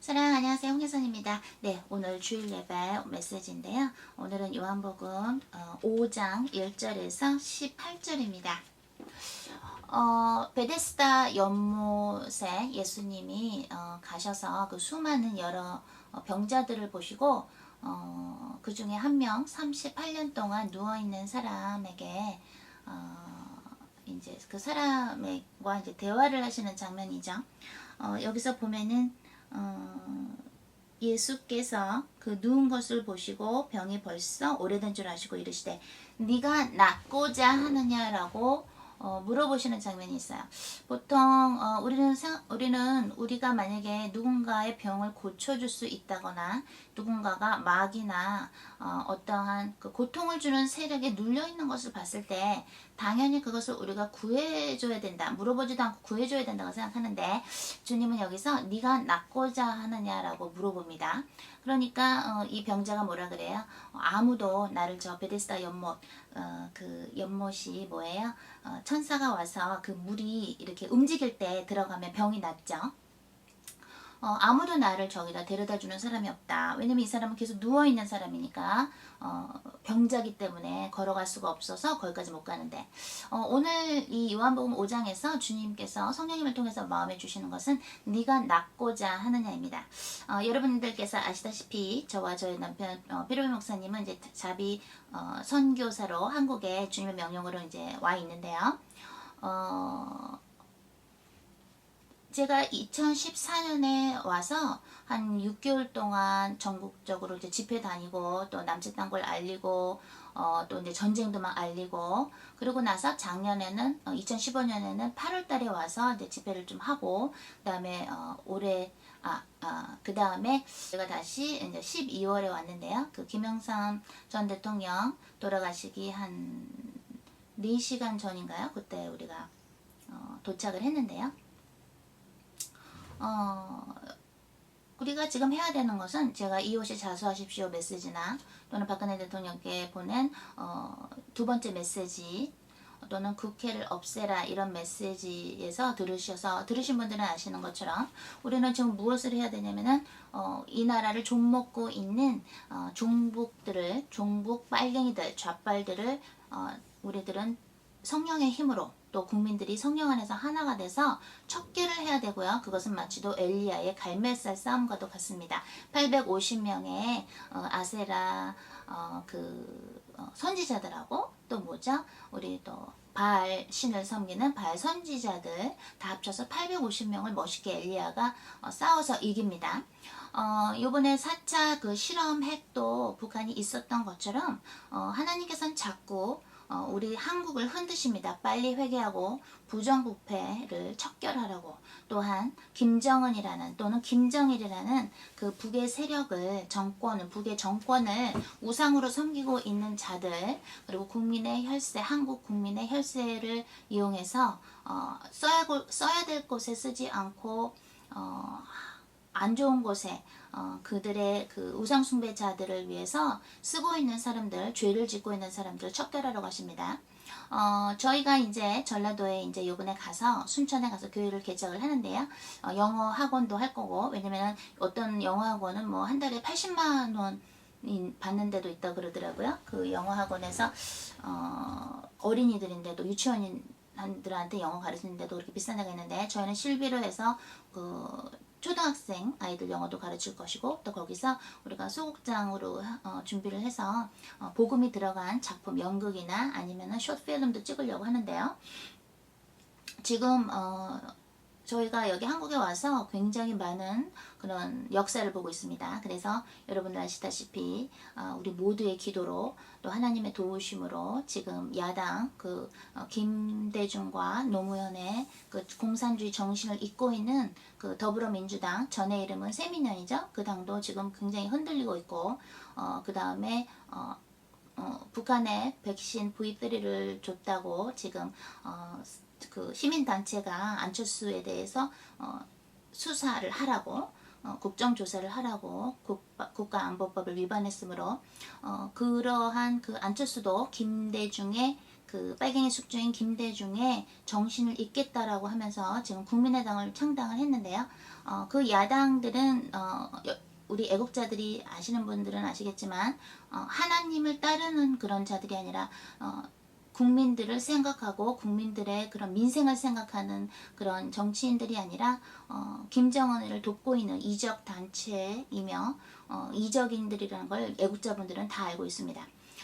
사랑 안녕하세요 홍혜선입니다. 네 오늘 주일 예배 메시지인데요. 오늘은 요한복음 어, 5장 1절에서 18절입니다. 어, 베데스다 연못에 예수님이 어, 가셔서 그 수많은 여러 어, 병자들을 보시고 어, 그 중에 한 명 38년 동안 누워 있는 사람에게 어, 이제 그 사람과 이제 대화를 하시는 장면이죠. 어, 여기서 보면은 어, 예수께서 그 누운 것을 보시고 병이 벌써 오래된 줄 아시고 이르시되 네가 낫고자 하느냐라고 어, 물어보시는 장면이 있어요. 보통 어, 우리는 생- 우리는 우리가 만약에 누군가의 병을 고쳐줄 수 있다거나 누군가가 마귀나 어, 어떠한 그 고통을 주는 세력에 눌려 있는 것을 봤을 때 당연히 그것을 우리가 구해줘야 된다. 물어보지도 않고 구해줘야 된다고 생각하는데 주님은 여기서 네가 낫고자 하느냐라고 물어봅니다. 그러니까 어, 이 병자가 뭐라 그래요? 어, 아무도 나를 저 베데스다 연못 어, 그 연못이 뭐예요? 어, 천사가 와서 그 물이 이렇게 움직일 때 들어가면 병이 낫죠. 어, 아무도 나를 저기다 데려다 주는 사람이 없다. 왜냐면 이 사람은 계속 누워 있는 사람이니까 어, 병자기 때문에 걸어갈 수가 없어서 거기까지 못 가는데 어, 오늘 이 요한복음 5장에서 주님께서 성령님을 통해서 마음에 주시는 것은 네가 낫고자 하느냐입니다. 어, 여러분들께서 아시다시피 저와 저희 남편 어, 피로비 목사님은 이제 자비 어, 선교사로 한국에 주님의 명령으로 이제 와 있는데요. 어, 제가 2014년에 와서 한 6개월 동안 전국적으로 이제 집회 다니고 또 남짓단 걸 알리고 어, 또 이제 전쟁도 막 알리고 그러고 나서 작년에는 어, 2015년에는 8월 달에 와서 이제 집회를 좀 하고 그다음에 어, 올해 아, 아, 그 다음에 제가 다시 이제 12월에 왔는데요. 그 김영삼 전 대통령 돌아가시기 한 4시간 전인가요? 그때 우리가 어, 도착을 했는데요. 어, 우리가 지금 해야 되는 것은 제가 이웃이 자수하십시오 메시지나 또는 박근혜 대통령께 보낸 어, 두 번째 메시지 또는 국회를 없애라 이런 메시지에서 들으셔서 들으신 분들은 아시는 것처럼 우리는 지금 무엇을 해야 되냐면은 어, 이 나라를 좀먹고 있는 어, 종북들을 종북 빨갱이들 좌빨들을 어, 우리들은 성령의 힘으로 또 국민들이 성령 안에서 하나가 돼서 척결을 해야 되고요. 그것은 마치도 엘리야의 갈멜살 싸움과도 같습니다. 850명의 어, 아세라 어, 그 어, 선지자들하고 또 뭐죠? 우리 또 바알 신을 섬기는 바알 선지자들 다 합쳐서 850명을 멋있게 엘리야가 어, 싸워서 이깁니다. 어, 요번에 4차 그 실험 핵도 북한이 있었던 것처럼 어, 하나님께서는 자꾸 어, 우리 한국을 흔드십니다. 빨리 회개하고 부정부패를 척결하라고 또한 김정은이라는 또는 김정일이라는 그 북의 세력을 정권을 북의 정권을 우상으로 섬기고 있는 자들 그리고 국민의 혈세 한국 국민의 혈세를 이용해서 어, 써야, 고- 써야 될 곳에 쓰지 않고 어, 안 좋은 곳에 어, 그들의 그 우상 숭배자들을 위해서 쓰고 있는 사람들, 죄를 짓고 있는 사람들을 척결하러 가십니다. 어, 저희가 이제 전라도에 이제 요번에 가서 순천에 가서 교회를 개척을 하는데요. 어, 영어 학원도 할 거고 왜냐면 어떤 영어 학원은 뭐 한 달에 80만 원 받는 데도 있다 그러더라고요. 그 영어 학원에서 어, 어린이들인데도 유치원들한테 영어 가르치는데도 그렇게 비싼 데가 있는데 저희는 실비로 해서 그 초등학생 아이들 영어도 가르칠 것이고 또 거기서 우리가 소극장으로 어, 준비를 해서 어, 복음이 들어간 작품 연극이나 아니면은 숏 필름도 찍으려고 하는데요. 지금 어, 저희가 여기 한국에 와서 굉장히 많은 그런 역사를 보고 있습니다. 그래서 여러분들 아시다시피 어, 우리 모두의 기도로 또 하나님의 도우심으로 지금 야당 그 어, 김대중과 노무현의 그 공산주의 정신을 잇고 있는 그 더불어민주당 전의 이름은 세민연이죠. 그 당도 지금 굉장히 흔들리고 있고 어, 그 다음에 어, 어, 북한에 백신 V3를 줬다고 지금 어, 그 시민단체가 안철수에 대해서 어, 수사를 하라고 어, 국정조사를 하라고 국가, 국가안보법을 위반했으므로 어, 그러한 그 안철수도 김대중의 그 빨갱이 숙주인 김대중의 정신을 잇겠다라고 하면서 지금 국민의당을 창당을 했는데요. 어, 그 야당들은 어, 여- 우리 애국자들이 아시는 분들은 아시겠지만 어, 하나님을 따르는 그런 자들이 아니라 어, 국민들을 생각하고 국민들의 그런 민생을 생각하는 그런 정치인들이 아니라 어, 김정은을 돕고 있는 이적 단체이며 어, 이적인들이라는 걸 애국자분들은 다 알고 있습니다.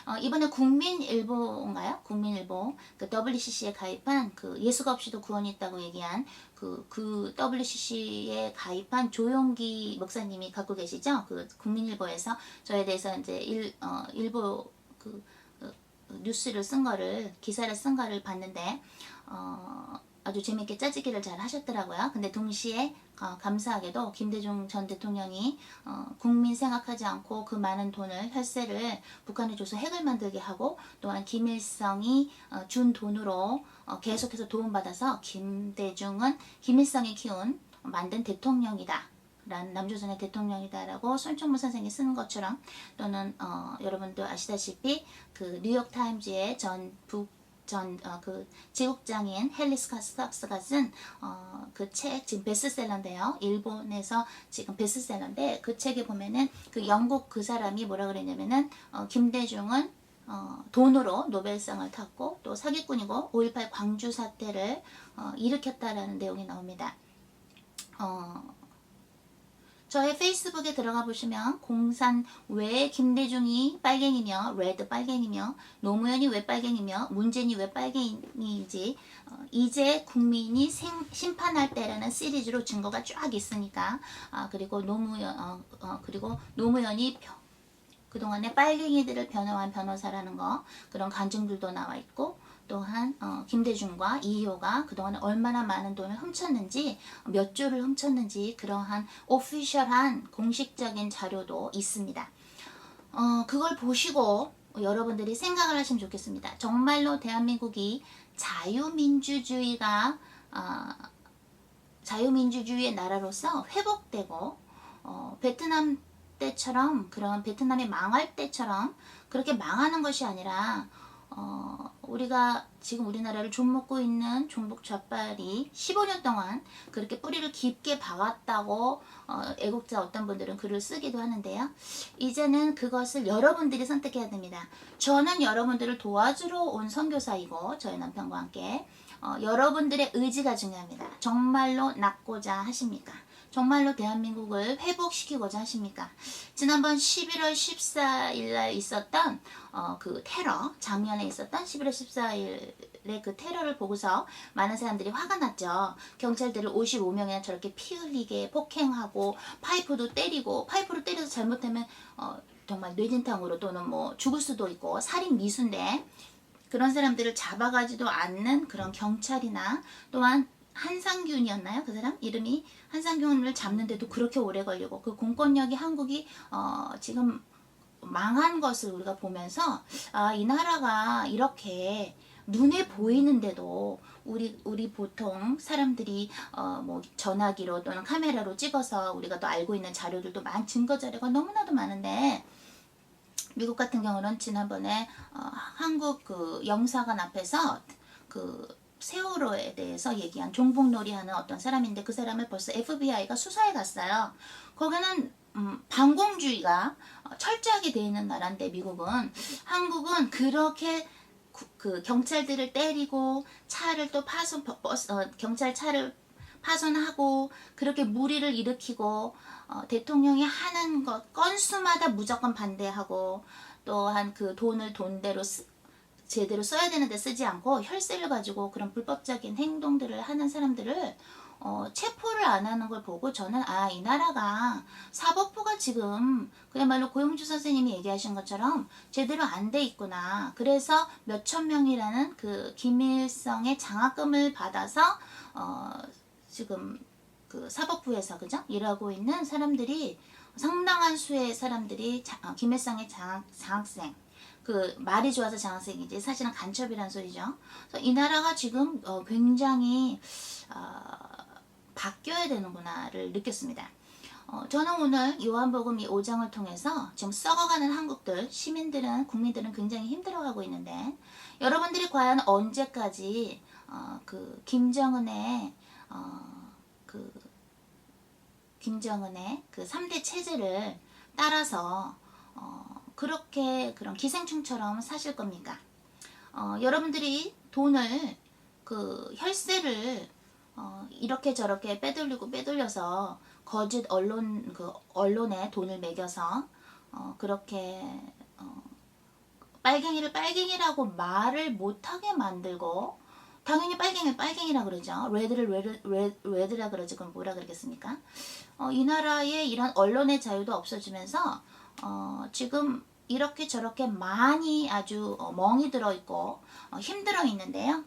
어, 이번에 국민일보인가요? 국민일보 그 WCC에 가입한 그 예수가 없이도 구원이 있다고 얘기한 그, 그 WCC에 가입한 조용기 목사님이 갖고 계시죠? 그 국민일보에서 저에 대해서 이제 일, 어, 일보 그, 그 뉴스를 쓴 거를 기사를 쓴 거를 봤는데 어, 아주 재밌게 짜지기를 잘 하셨더라고요. 근데 동시에 어, 감사하게도 김대중 전 대통령이 어, 국민 생각하지 않고 그 많은 돈을 혈세를 북한에 줘서 핵을 만들게 하고 또한 김일성이 어, 준 돈으로 어, 계속해서 도움받아서 김대중은 김일성이 키운 만든 대통령이다. 란 남조선의 대통령이다라고 손정무 선생이 쓰는 것처럼 또는 어, 여러분도 아시다시피 그 뉴욕 타임즈의 전북 전그 지국장인 헬리스 카스탁스가 쓴 어, 그책 지금 베스트셀러인데요. 일본에서 지금 베스트셀러인데 그 책에 보면은 그 영국 그 사람이 뭐라 그랬냐면은 어, 김대중은 어, 돈으로 노벨상을 탔고 또 사기꾼이고 5.18 광주 사태를 어, 일으켰다라는 내용이 나옵니다. 어, 저의 페이스북에 들어가 보시면 공산 왜 김대중이 빨갱이며 레드 빨갱이며 노무현이 왜 빨갱이며 문재인이 왜 빨갱이인지 어, 이제 국민이 생, 심판할 때라는 시리즈로 증거가 쫙 있으니까 아, 그리고 노무현 어, 어, 그리고 노무현이 펴- 그동안에 빨갱이들을 변호한 변호사라는 거 그런 간증들도 나와 있고 또한 어, 김대중과 이효가 그동안 얼마나 많은 돈을 훔쳤는지 몇 조를 훔쳤는지 그러한 오피셜한 공식적인 자료도 있습니다. 어, 그걸 보시고 여러분들이 생각을 하시면 좋겠습니다. 정말로 대한민국이 자유민주주의가 어, 자유민주주의의 나라로서 회복되고 어, 베트남 때처럼 그런 베트남이 망할 때처럼 그렇게 망하는 것이 아니라 어, 우리가 지금 우리나라를 좀먹고 있는 종북 좌빨이 15년 동안 그렇게 뿌리를 깊게 박았다고 어, 애국자 어떤 분들은 글을 쓰기도 하는데요. 이제는 그것을 여러분들이 선택해야 됩니다. 저는 여러분들을 도와주러 온 선교사이고 저희 남편과 함께 어, 여러분들의 의지가 중요합니다. 정말로 낫고자 하십니까? 정말로 대한민국을 회복시키고자 하십니까? 지난번 11월 14일 날 있었던 어, 그 테러, 작년에 있었던 11월 14일의 그 테러를 보고서 많은 사람들이 화가 났죠. 경찰들을 55명이나 저렇게 피 흘리게 폭행하고 파이프도 때리고 파이프로 때려서 잘못하면 어, 정말 뇌진탕으로 또는 뭐 죽을 수도 있고 살인 미수인데 그런 사람들을 잡아가지도 않는 그런 경찰이나 또한 한상균이었나요? 그 사람 이름이 한상균을 잡는데도 그렇게 오래 걸리고 그 공권력이 한국이 어, 지금 망한 것을 우리가 보면서 아, 이 나라가 이렇게 눈에 보이는데도 우리 우리 보통 사람들이 어, 뭐 전화기로 또는 카메라로 찍어서 우리가 또 알고 있는 자료들도 많 증거 자료가 너무나도 많은데 미국 같은 경우는 지난번에 어, 한국 그 영사관 앞에서 그 세월호에 대해서 얘기한 종북놀이 하는 어떤 사람인데 그 사람을 벌써 FBI가 수사해 갔어요. 거기는 음, 반공주의가 어, 철저하게 돼 있는 나라인데 미국은 한국은 그렇게 구- 그 경찰들을 때리고 차를 또 파손 버- 버스 어, 경찰 차를 파손하고 그렇게 무리를 일으키고 어, 대통령이 하는 것 건수마다 무조건 반대하고 또한 그 돈을 돈대로 쓰, 제대로 써야 되는데 쓰지 않고 혈세를 가지고 그런 불법적인 행동들을 하는 사람들을 어, 체포를 안 하는 걸 보고 저는 아 이 나라가 사법부가 지금 그야말로 고용주 선생님이 얘기하신 것처럼 제대로 안 돼 있구나. 그래서 몇천 명이라는 그 김일성의 장학금을 받아서 어, 지금 그 사법부에서 그죠 일하고 있는 사람들이 상당한 수의 사람들이 자- 어, 김일성의 장학, 장학생 그 말이 좋아서 장학생이지 사실은 간첩이란 소리죠. 그래서 이 나라가 지금 어, 굉장히 어, 바뀌어야 되는구나를 느꼈습니다. 어, 저는 오늘 요한복음 이 5장을 통해서 지금 썩어가는 한국들, 시민들은, 국민들은 굉장히 힘들어하고 있는데 여러분들이 과연 언제까지 어, 그 김정은의 어, 그 김정은의 그 3대 체제를 따라서 어, 그렇게 그런 기생충처럼 사실 겁니까? 어, 여러분들이 돈을 그 혈세를 어, 이렇게 저렇게 빼돌리고 빼돌려서 거짓 언론 그 언론에 돈을 매겨서 어, 그렇게 어, 빨갱이를 빨갱이라고 말을 못하게 만들고 당연히 빨갱이 빨갱이라 그러죠. 레드를 레드, 레드, 레드라 그러지 그럼 뭐라 그러겠습니까? 어, 이 나라의 이런 언론의 자유도 없어지면서 어, 지금 이렇게 저렇게 많이 아주 어, 멍이 들어 있고 어, 힘들어 있는데요.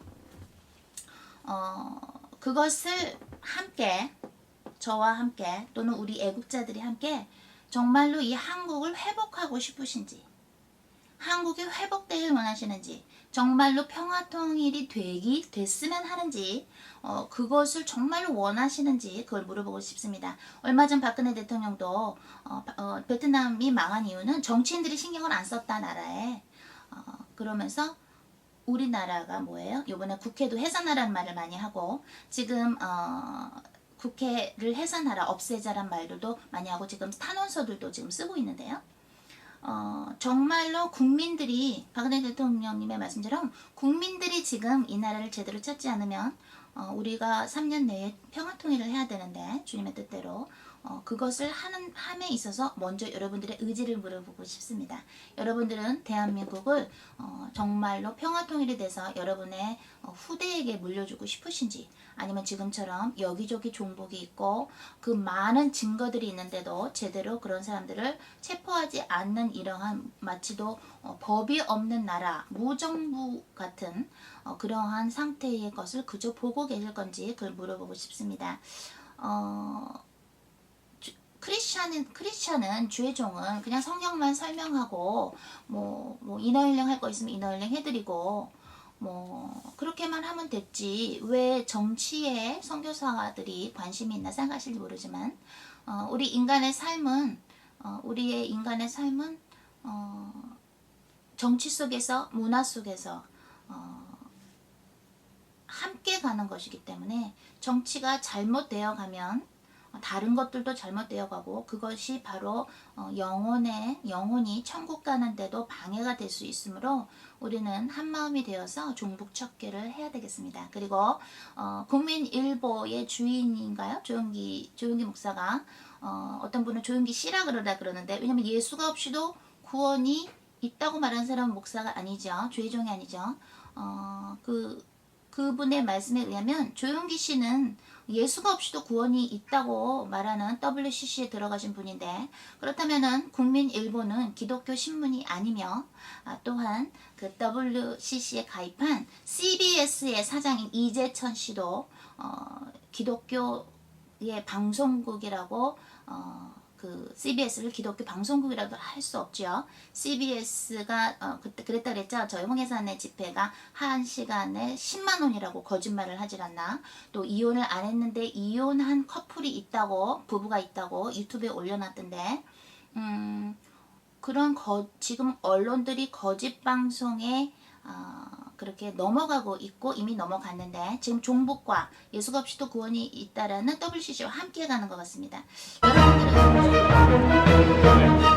어, 그것을 함께 저와 함께 또는 우리 애국자들이 함께 정말로 이 한국을 회복하고 싶으신지 한국이 회복되길 원하시는지 정말로 평화 통일이 되기 됐으면 하는지 어, 그것을 정말로 원하시는지 그걸 물어보고 싶습니다. 얼마 전 박근혜 대통령도 어, 바- 어, 베트남이 망한 이유는 정치인들이 신경을 안 썼다 나라에 어, 그러면서 우리나라가 뭐예요? 이번에 국회도 해산하라는 말을 많이 하고 지금 어, 국회를 해산하라 없애자란 말들도 많이 하고 지금 탄원서들도 지금 쓰고 있는데요. 어, 정말로 국민들이 박근혜 대통령님의 말씀처럼 국민들이 지금 이 나라를 제대로 찾지 않으면 어, 우리가 3년 내에 평화 통일을 해야 되는데 주님의 뜻대로 어, 그것을 하는 함에 있어서 먼저 여러분들의 의지를 물어보고 싶습니다. 여러분들은 대한민국을 어, 정말로 평화 통일이 돼서 여러분의 어, 후대에게 물려주고 싶으신지 아니면 지금처럼 여기저기 종복이 있고 그 많은 증거들이 있는데도 제대로 그런 사람들을 체포하지 않는 이러한 마치도 어, 법이 없는 나라 무정부 같은 어, 그러한 상태의 것을 그저 보고 계실 건지 그걸 물어보고 싶습니다. 어, 주- 크리스찬은 크리스찬은 주의 종은 그냥 성경만 설명하고 뭐, 뭐 인어일령 할 거 있으면 인어일령 해드리고 뭐 그렇게만 하면 됐지. 왜 정치에 선교사들이 관심이 있나 생각하실지 모르지만 어, 우리 인간의 삶은 어, 우리의 인간의 삶은 어, 정치 속에서 문화 속에서 어, 함께 가는 것이기 때문에 정치가 잘못되어 가면 다른 것들도 잘못되어 가고 그것이 바로 어, 영혼의 영혼이 천국 가는데도 방해가 될 수 있으므로 우리는 한 마음이 되어서 종북척계를 해야 되겠습니다. 그리고 어, 국민일보의 주인인가요? 조용기 조용기 목사가 어, 어떤 분은 조용기 씨라 그러다 그러는데 왜냐면 예수가 없이도 구원이 있다고 말하는 사람은 목사가 아니죠. 죄종이 아니죠. 어, 그 그분의 말씀에 의하면 조용기 씨는 예수가 없이도 구원이 있다고 말하는 WCC에 들어가신 분인데 그렇다면은 국민 일보는 기독교 신문이 아니며 아, 또한 그 WCC에 가입한 CBS의 사장인 이재천 씨도 어, 기독교의 방송국이라고 어, 그 CBS를 기독교 방송국이라도 할 수 없죠. CBS가 어, 그때 그랬다 그랬죠. 저희 홍해산의 집회가 한 시간에 10만 원이라고 거짓말을 하질 않나. 또 이혼을 안 했는데 이혼한 커플이 있다고 부부가 있다고 유튜브에 올려놨던데 음, 그런 거, 지금 언론들이 거짓 방송에 어, 그렇게 넘어가고 있고 이미 넘어갔는데 지금 종북과 예수가 없이도 구원이 있다라는 WCC와 함께 가는 것 같습니다. 여러분들은